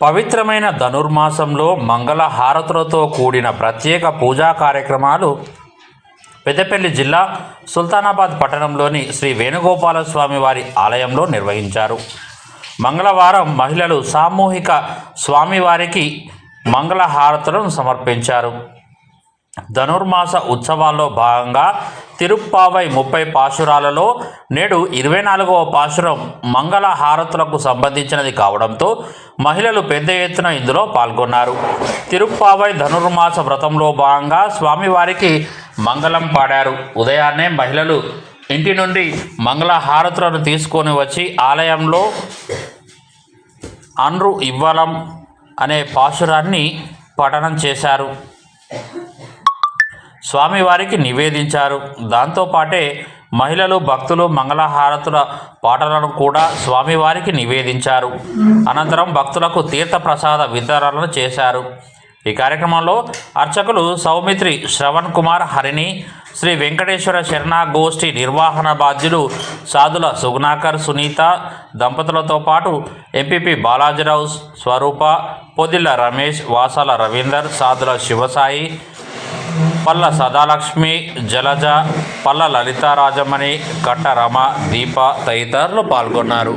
పవిత్రమైన ధనుర్మాసంలో మంగళ హారతులతో కూడిన ప్రత్యేక పూజా కార్యక్రమాలు పెద్దపల్లి జిల్లా సుల్తానాబాద్ పట్టణంలోని శ్రీ వేణుగోపాల స్వామి వారి ఆలయంలో నిర్వహించారు. మంగళవారం మహిళలు సామూహిక స్వామివారికి మంగళ హారతులను సమర్పించారు. ధనుర్మాస ఉత్సవాల్లో భాగంగా తిరుప్పావై ముప్పై పాశురాలలో నేడు ఇరవై నాలుగవ పాశురం మంగళ హారతులకు సంబంధించినది కావడంతో మహిళలు పెద్ద ఎత్తున ఇందులో పాల్గొన్నారు. తిరుప్పావై ధనుర్మాస వ్రతంలో భాగంగా స్వామివారికి మంగళం పాడారు. ఉదయాన్నే మహిళలు ఇంటి నుండి మంగళ హారతులను తీసుకొని వచ్చి ఆలయంలో అన్రు ఇవ్వలం అనే పాశురాన్ని పఠనం చేశారు. స్వామివారికి నివేదించారు. దాంతోపాటే మహిళలు భక్తులు మంగళహారతుల పాటలను కూడా స్వామివారికి నివేదించారు. అనంతరం భక్తులకు తీర్థప్రసాద వితరణలు చేశారు. ఈ కార్యక్రమంలో అర్చకులు సౌమిత్రి శ్రవణ్ కుమార్ హరిణి శ్రీ వెంకటేశ్వర శరణాగోష్ఠి నిర్వహణ బాధ్యులు సాధుల సుగుణాకర్ సునీత దంపతులతో పాటు ఎంపీపీ బాలాజీరావు స్వరూప పొదిల్ల రమేష్ వాసాల రవీందర్ సాధుల శివసాయి పల్ల సదాలక్ష్మి జలజ పల్ల లలితారాజమణి కట్ట రమ దీప తదితరులు పాల్గొన్నారు.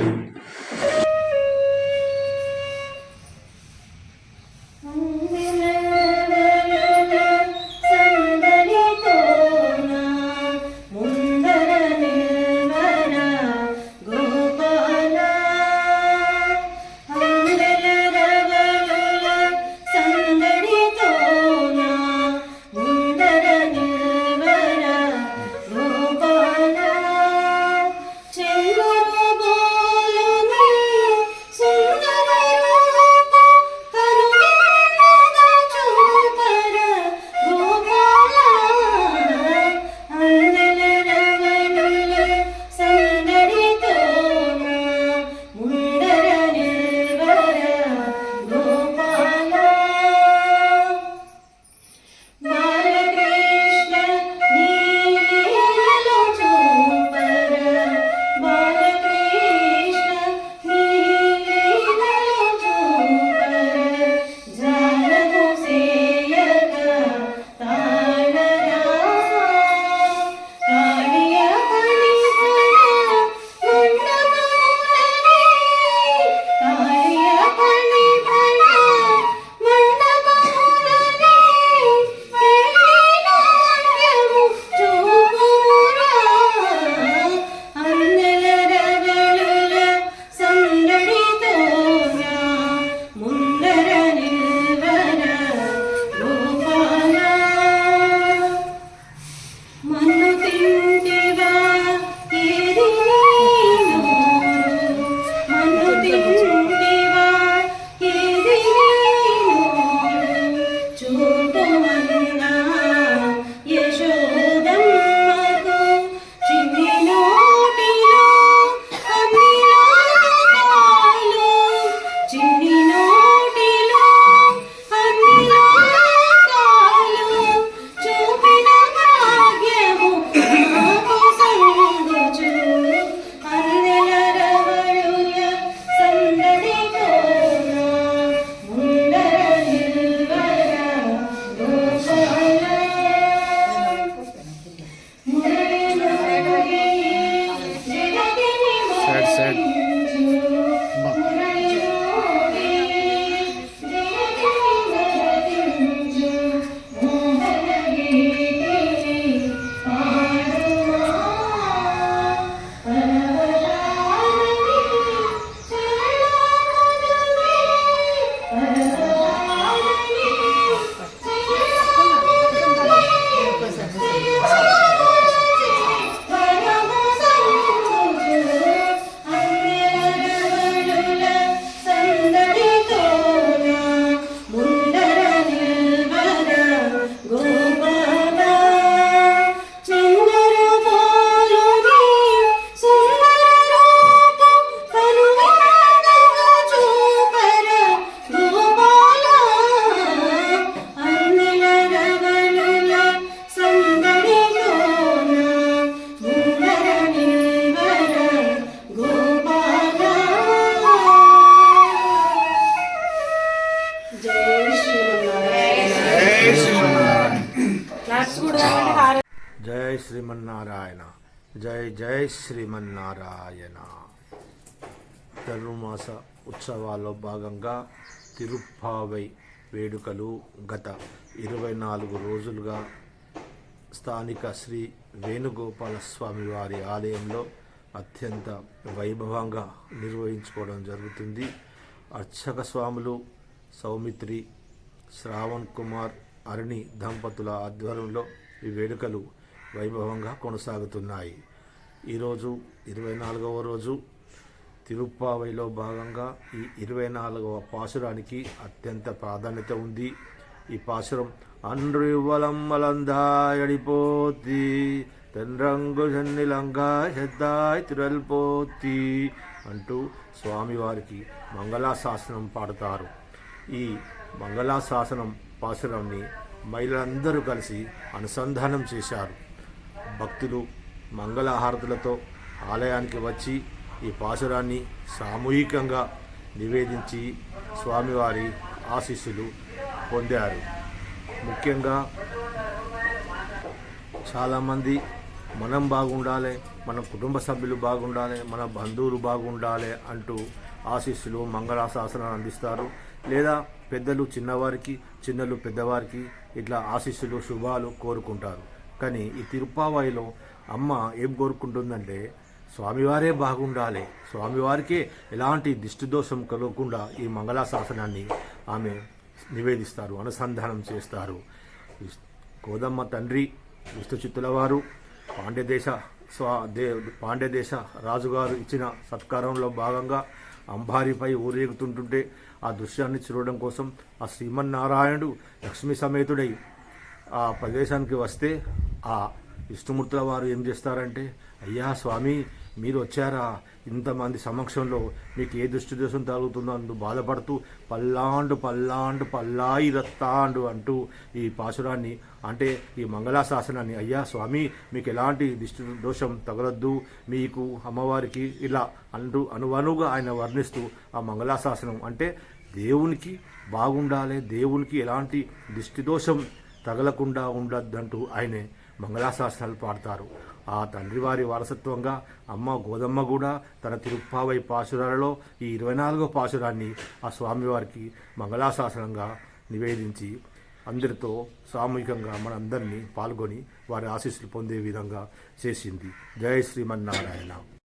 శ్రీమన్నారాయణ జై జై శ్రీమన్నారాయణ. ధనుర్మాస ఉత్సవాల్లో భాగంగా తిరుప్పావై వేడుకలు గత ఇరవై నాలుగు రోజులుగా స్థానిక శ్రీ వేణుగోపాల స్వామి వారి ఆలయంలో అత్యంత వైభవంగా నిర్వహించుకోవడం జరుగుతుంది. అర్చక స్వాములు సౌమిత్రి శ్రావణ్ కుమార్ అరుణి దంపతుల ఆధ్వర్యంలో ఈ వేడుకలు వైభవంగా కొనసాగుతున్నాయి. ఈరోజు ఇరవై నాలుగవ రోజు. తిరుప్పావైలో భాగంగా ఈ ఇరవై నాలుగవ పాసురానికి అత్యంత ప్రాధాన్యత ఉంది. ఈ పాసురం అన్రివ్వలమ్మలందాయడిపోతి తెన్రంగు జన్నిలంగా హెద్దాయి తిరల్పోతి అంటూ స్వామివారికి మంగళాశాసనం పాడతారు. ఈ మంగళాశాసనం పాసురాన్ని మహిళలందరూ కలిసి అనుసంధానం చేశారు. భక్తులు మంగళహారతులతో ఆలయానికి వచ్చి ఈ పాసురాన్ని సామూహికంగా నివేదించి స్వామివారి ఆశీస్సులు పొందారు. ముఖ్యంగా చాలామంది మనం బాగుండాలి మన కుటుంబ సభ్యులు బాగుండాలి మన బంధువులు బాగుండాలి అంటూ ఆశీస్సులు మంగళాశాసనాలు అందిస్తారు. లేదా పెద్దలు చిన్నవారికి చిన్నలు పెద్దవారికి ఇట్లా ఆశీస్సులు శుభాలు కోరుకుంటారు. కానీ ఈ తిరుపావాయిలో అమ్మ ఏం కోరుకుంటుందంటే స్వామివారే బాగుండాలి. స్వామివారికే ఎలాంటి దిష్టి దోషం కలగకుండా ఈ మంగళాశాసనాన్ని ఆమె నివేదిస్తారు అనుసంధానం చేస్తారు. కోదమ్మ తండ్రి విష్ణుచిత్తుల వారు పాండ్యదేశ స్వా దే పాండ్యదేశ రాజుగారు ఇచ్చిన సత్కారంలో భాగంగా అంబారిపై ఊరేగుతుంటుంటే ఆ దృశ్యాన్ని చూడడం కోసం ఆ శ్రీమన్నారాయణుడు లక్ష్మీ సమేతుడై ఆ ప్రదేశానికి వస్తే ఆ విష్ణుమూర్తుల వారు ఏం చేస్తారంటే అయ్యా స్వామి మీరు వచ్చారా ఇంతమంది సమక్షంలో మీకు ఏ దృష్టి దోషం తగులుతుందో అంటూ బాధపడుతూ పల్లాండు పల్లాండు పల్లాయి రత్తాండు అంటూ ఈ పాసురాన్ని అంటే ఈ మంగళాశాసనాన్ని అయ్యా స్వామి మీకు ఎలాంటి దిష్టి దోషం తగలద్దు మీకు అమ్మవారికి ఇలా అంటూ అనువనుగా ఆయన వర్ణిస్తూ ఆ మంగళాశాసనం. అంటే దేవునికి బాగుండాలి దేవునికి ఎలాంటి దిష్టి దోషం తగలకుండా ఉండద్దంటూ ఆయనే మంగళాశాసనాలు పాడతారు. ఆ తండ్రి వారి వారసత్వంగా అమ్మ గోదమ్మ కూడా తన తిరుప్పావై పాసురాలలో ఈ ఇరవై నాలుగో పాసురాన్ని ఆ స్వామివారికి మంగళాశాసనంగా నివేదించి అందరితో సామూహికంగా మనందరినీ పాల్గొని వారి ఆశీస్సులు పొందే విధంగా చేసింది. జయ శ్రీమన్నారాయణ.